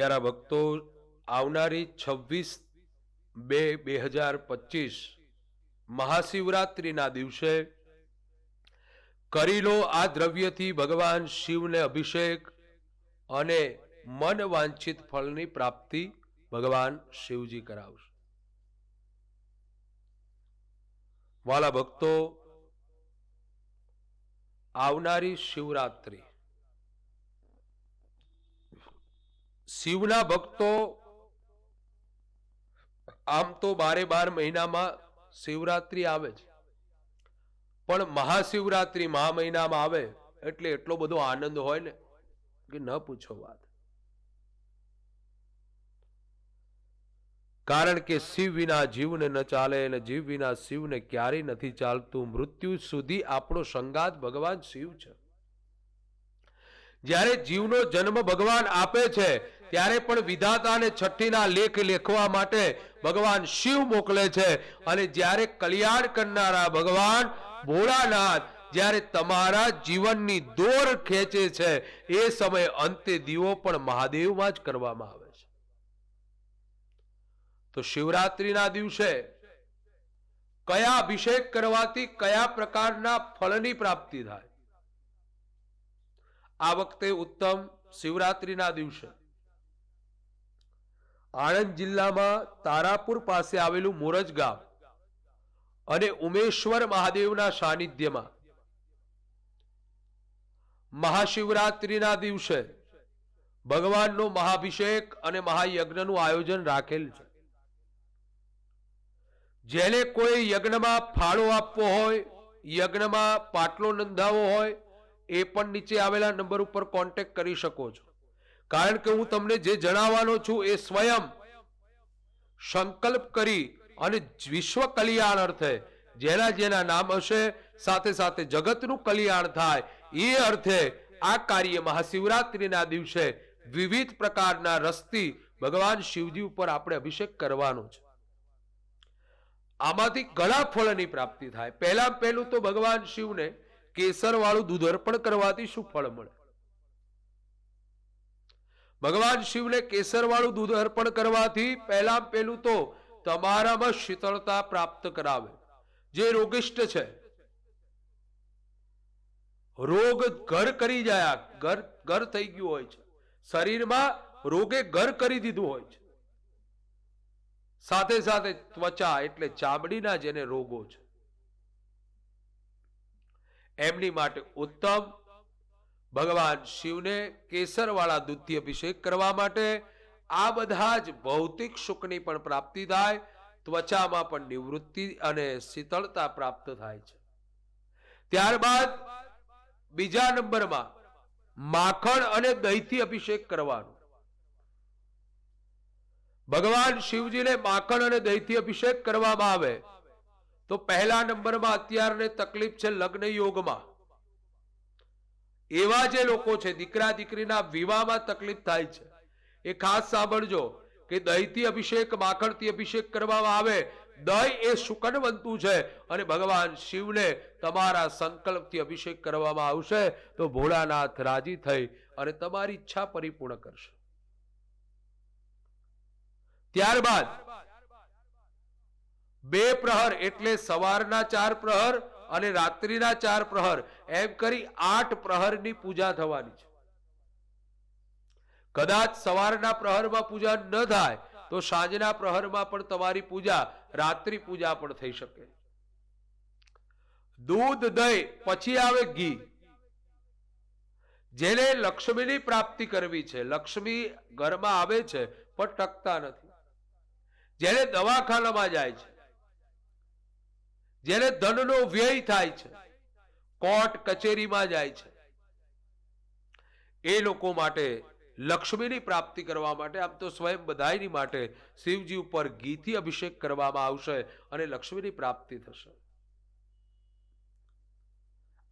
પ્યારા ભક્તો, આવનારી છવ્વીસ બે બે હજાર પચીસ મહાશિવરાત્રિના દિવસે કરી લો આ દ્રવ્યથી ભગવાન શિવને અભિષેક અને મન વાંછિત ફળની પ્રાપ્તિ ભગવાન શિવજી કરાવશે. વાલા ભક્તો, આવનારી શિવરાત્રિ શિવના ભક્તો આમ તો બારે બાર મહિનામાં શિવરાત્રિ આવે છે. પણ મહાશિવરાત્રિ મહા મહિનામાં આવે એટલે એટલો બધો આનંદ હોય ને કે ન પૂછો વાત. કારણ કે શિવ વિના જીવને ન ચાલે અને જીવ વિના શિવને ક્યારેય નથી ચાલતું. મૃત્યુ સુધી આપણો સંગાત ભગવાન શિવ છે. જ્યારે જીવનો જન્મ ભગવાન આપે છે ત્યારે પણ વિધાતાને છઠ્ઠીના લેખ લેખવા માટે ભગવાન શિવ મોકલે છે. અને જ્યારે કલ્યાણ કરનારા ભગવાન ભોળાનાથ જ્યારે તમારા જીવનની દોર ખેંચે છે, એ સમયે અંતે દીવો પણ મહાદેવમાં જ કરવામાં આવે છે. તો શિવરાત્રિના દિવસે કયા અભિષેક કરવાથી કયા પ્રકારના ફળની પ્રાપ્તિ થાય? આ વખતે ઉત્તમ શિવરાત્રિના દિવસે આણંદ જિલ્લામાં તારાપુર પાસે આવેલું મોરજ ગામ અને ઉમેશ્વર મહાદેવના સાનિધ્યમાં. મહાશિવરાત્રિના દિવસે ભગવાનનો મહાભિષેક અને મહાયજ્ઞનું આયોજન રાખેલ છે. જેને કોઈ યજ્ઞમાં ફાળો આપવો હોય, યજ્ઞમાં પાટલો નોંધાવો હોય, એ પણ નીચે આવેલા નંબર ઉપર કોન્ટેક્ટ કરી શકો છો. કારણ કે હું તમને જે જણાવવાનો છું એ સ્વયં સંકલ્પ કરી અને વિશ્વ કલ્યાણ અર્થે જેના જેના નામ હશે, સાથે સાથે જગતનું કલ્યાણ થાય, એ અર્થે આ કાર્ય મહાશિવરાત્રિના દિવસે વિવિધ પ્રકારના રસથી ભગવાન શિવજી ઉપર આપણે અભિષેક કરવાનો છે. આમાંથી ઘણા ફળની પ્રાપ્તિ થાય. પહેલા પહેલું તો ભગવાન શિવને કેસર વાળું દૂધ અર્પણ કરવાથી શું ફળ મળે? ભગવાન શિવને કેસરવાળું દૂધ અર્પણ કરવાથી પહેલા પહેલું તો તમારામાં શીતળતા પ્રાપ્ત કરાવે. જે રોગિષ્ટ છે. રોગ ઘર કરી જાય, ઘર ઘર થઈ ગયું હોય છે. શરીરમાં રોગે ઘર કરી દીધું હોય છે. સાથે સાથે ત્વચા એટલે ચામડીના જેને રોગો છે. એમની માટે ઉત્તમ ભગવાન શિવને કેસરવાળા દૂધથી અભિષેક કરવા માટે આ બધા જ ભૌતિક સુખની પણ પ્રાપ્તિ થાય, ત્વચામાં પણ નિવૃત્તિ અને શીતળતા પ્રાપ્ત થાય છે. ત્યારબાદ બીજા નંબરમાં માખણ અને દહીંથી અભિષેક કરવાનો. ભગવાન શિવજીને માખણ અને દહીંથી અભિષેક કરવામાં આવે. તો પહેલા નંબરમાં અત્યારને તકલીફ છે લગ્ન યોગમાં. એવા જે લોકો છે, દીકરા દીકરીના વિવાહમાં તકલીફ થાય છે. એ ખાસ સાંભળજો કે દહીંથી અભિષેક, માખણથી અભિષેક કરવામાં આવે, દહીં એ શુકનવંતુ છે અને ભગવાન શિવને તમારા સંકલ્પથી અભિષેક કરવામાં આવશે તો ભોળાનાથ રાજી થઈ અને તમારી ઈચ્છા પરિપૂર્ણ કરશે. ત્યારબાદ બે પ્રહર એટલે સવારના ચાર પ્રહર અને રાત્રિના ચાર પ્રહર, એમ કરી આઠ પ્રહરની પૂજા થવાની છે. કદાચ સવારના પ્રહરમાં પૂજા ન થાય, તો સાંજના પ્રહરમાં પણ તમારી પૂજા, રાત્રિ પૂજા પણ થઈ શકે. દૂધ, દહીં, પછી આવે ઘી. જેને લક્ષ્મીની પ્રાપ્તિ કરવી છે. લક્ષ્મી ઘરમાં આવે છે, પણ ટકતા નથી. જેને દવાખાનામાં જાય છે જેને ધનનો વ્યય થાય છે. કોર્ટ કચેરીમાં જાય છે. એ લોકો માટે લક્ષ્મીની પ્રાપ્તિ કરવા માટે, આમ તો સ્વયં બધાયની માટે શિવજી ઉપર ઘીથી અભિષેક કરવામાં આવશે અને લક્ષ્મીની પ્રાપ્તિ થશે.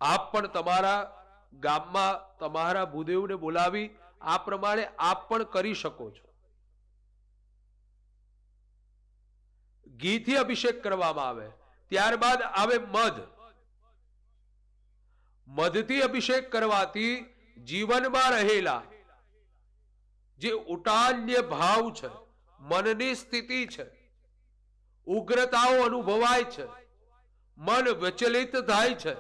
આપ પણ તમારા ગામમાં તમારા ભૂદેવને બોલાવી, આ પ્રમાણે આપ પણ કરી શકો છો. ઘીથી અભિષેક કરવામાં આવે. ત્યારબાદ આવે મધ. મધથી અભિષેક કરવાથી જીવનમાં રહેલા જે ઉટાન્ય ભાવ છે, મનની સ્થિતિ છે, ઉગ્રતાઓ અનુભવાય છે, મન વિચલિત થાય છે,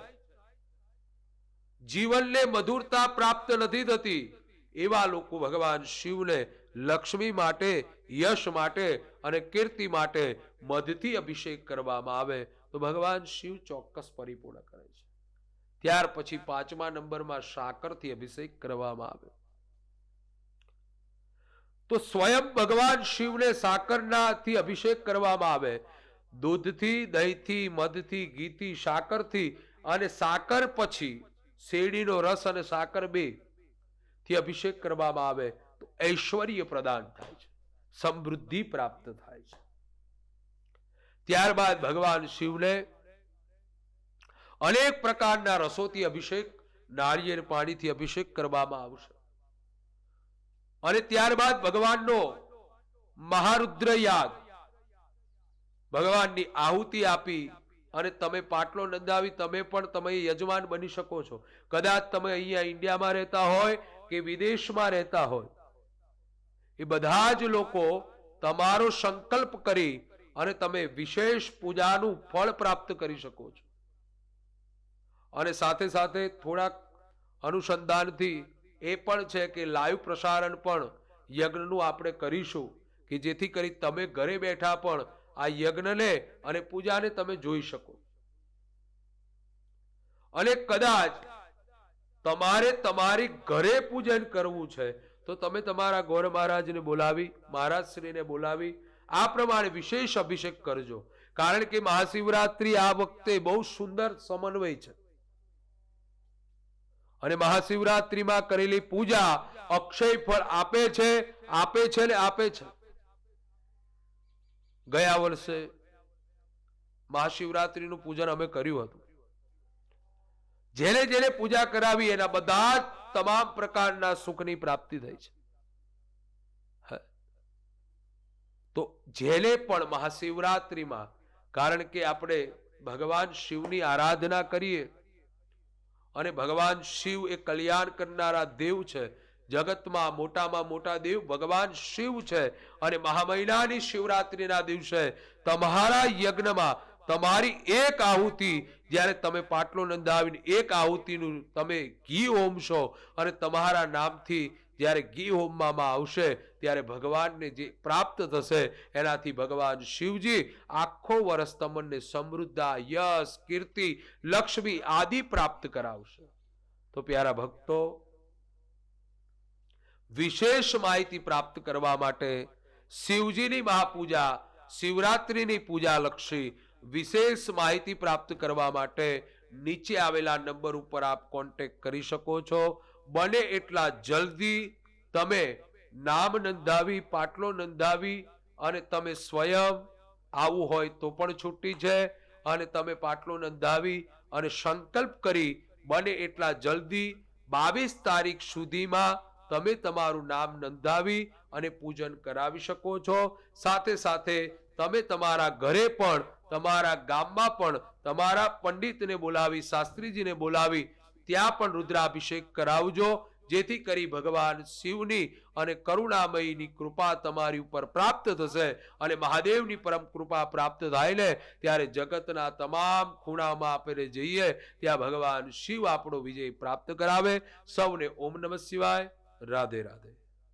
જીવનને મધુરતા પ્રાપ્ત નથી થતી એવા લોકો ભગવાન શિવને લક્ષ્મી માટે, યશ માટે અને કીર્તિ માટે મધથી અભિષેક કરવામાં આવે તો ભગવાન શિવ ચોક્કસ પરિપૂર્ણ કરે છે. ત્યાર પછી પાંચમા નંબરમાં સાકરથી અભિષેક કરવામાં આવે. તો સ્વયં ભગવાન શિવને સાકરનાથી અભિષેક કરવામાં આવે. દૂધથી, દહીંથી, મધથી, ઘીથી સાકરથી અને સાકર પછી શેરડીનો રસ અને સાકર બેથી અભિષેક કરવામાં આવે. તો ઐશ્વર્ય પ્રદાન થાય છે, સમૃદ્ધિ પ્રાપ્ત થાય છે. ત્યારબાદ ભગવાન શિવને અનેક પ્રકારના રસોથી અભિષેક નાળિયેર પાણીથી અભિષેક કરવામાં આવશે. અને ત્યારબાદ ભગવાનનો મહારુદ્ર યાગ ભગવાનની આહુતિ આપી અને તમે પાટલો નંદાવી, તમે પણ તમે યજમાન બની શકો છો. કદાચ તમે અહીંયા ઇન્ડિયામાં રહેતા હોય કે વિદેશમાં રહેતા હોય એ બધા જ લોકો તમારો સંકલ્પ કરી અને તમે વિશેષ પૂજાનું ફળ પ્રાપ્ત કરી શકો છો. અને સાથે સાથે થોડાક અનુસંધાનથી એ પણ છે કે લાઈવ પ્રસારણ પણ યજ્ઞનું આપણે કરીશું કે જેથી કરી તમે ઘરે બેઠા પણ આ યજ્ઞને અને પૂજાને તમે જોઈ શકો. અને કદાચ તમારે તમારી ઘરે પૂજન કરવું છે તો તમે તમારા ગોર મહારાજને બોલાવી, મહારાજશ્રીને બોલાવી, આ પ્રમાણે વિશેષ અભિષેક કરજો. કારણ કે મહાશિવરાત્રિ આ વખતે બહુ સુંદર સમન્વય છે. અને મહાશિવરાત્રિમાં કરેલી પૂજા અક્ષય ફળ આપે છે આપે છે ને આપે છે. ગયા વર્ષે મહાશિવરાત્રીનું પૂજન અમે કર્યું હતું. જેને જેને પૂજા કરાવી એના બધા જ તમામ પ્રકારના સુખની પ્રાપ્તિ થઈ છે. તો જેને પણ મહાશિવરાત્રીમાં, કારણ કે આપણે ભગવાન શિવની આરાધના કરીએ, અને ભગવાન શિવ એ કલ્યાણ કરનારા દેવ છે, જગતમાં મોટામાં મોટા દેવ ભગવાન શિવ છે, અને મહામહિનાની શિવરાત્રીના દિવસે તમારા યજ્ઞમાં તમારી એક આહુતિ જ્યારે તમે પાટલો નંદાવીને એક આહુતિનું તમે ઘી હોમશો અને તમારા નામથી જ્યારે ઘી હોમવામાં આવશે, ત્યારે ભગવાનને જે પ્રાપ્ત થશે, એનાથી ભગવાન શિવજી આખો વર્ષ તમને સમૃદ્ધા, યશ, કીર્તિ, લક્ષ્મી આદિ પ્રાપ્ત કરાવશે. તો પ્યારા ભક્તો, વિશેષ માહિતી પ્રાપ્ત કરવા માટે શિવજીની મહાપૂજા, શિવરાત્રિની પૂજા લક્ષી વિશેષ માહિતી પ્રાપ્ત કરવા માટે નીચે આવેલા નંબર ઉપર આપ કોન્ટેક્ટ કરી શકો છો. બને એટલા જલ્દી તમે નામ નોંધાવી, પાટલો નોંધાવી અને તમે સ્વયં આવું હોય તો પણ છૂટી છે અને તમે પાટલો નોંધાવી અને સંકલ્પ કરી બને એટલા જલ્દી બાવીસ તારીખ સુધીમાં તમે તમારું નામ નોંધાવી અને પૂજન કરાવી શકો છો. સાથે સાથે તમે તમારા ઘરે પણ તમારા ગામમાં પણ તમારા પંડિતને બોલાવી, શાસ્ત્રીજીને બોલાવી, ત્યાં પણ રુદ્રાભિષેક કરાવજો, જેથી કરી ભગવાન શિવની અને કરુણામયીની કૃપા તમારી ઉપર પ્રાપ્ત થશે અને મહાદેવની પરમ કૃપા પ્રાપ્ત થાય ને ત્યારે જગતના તમામ ખૂણામાં આપણે જઈએ, ત્યાં ભગવાન શિવ આપણો વિજય પ્રાપ્ત કરાવે. સૌને ઓમ નમઃ શિવાય. રાધે રાધે.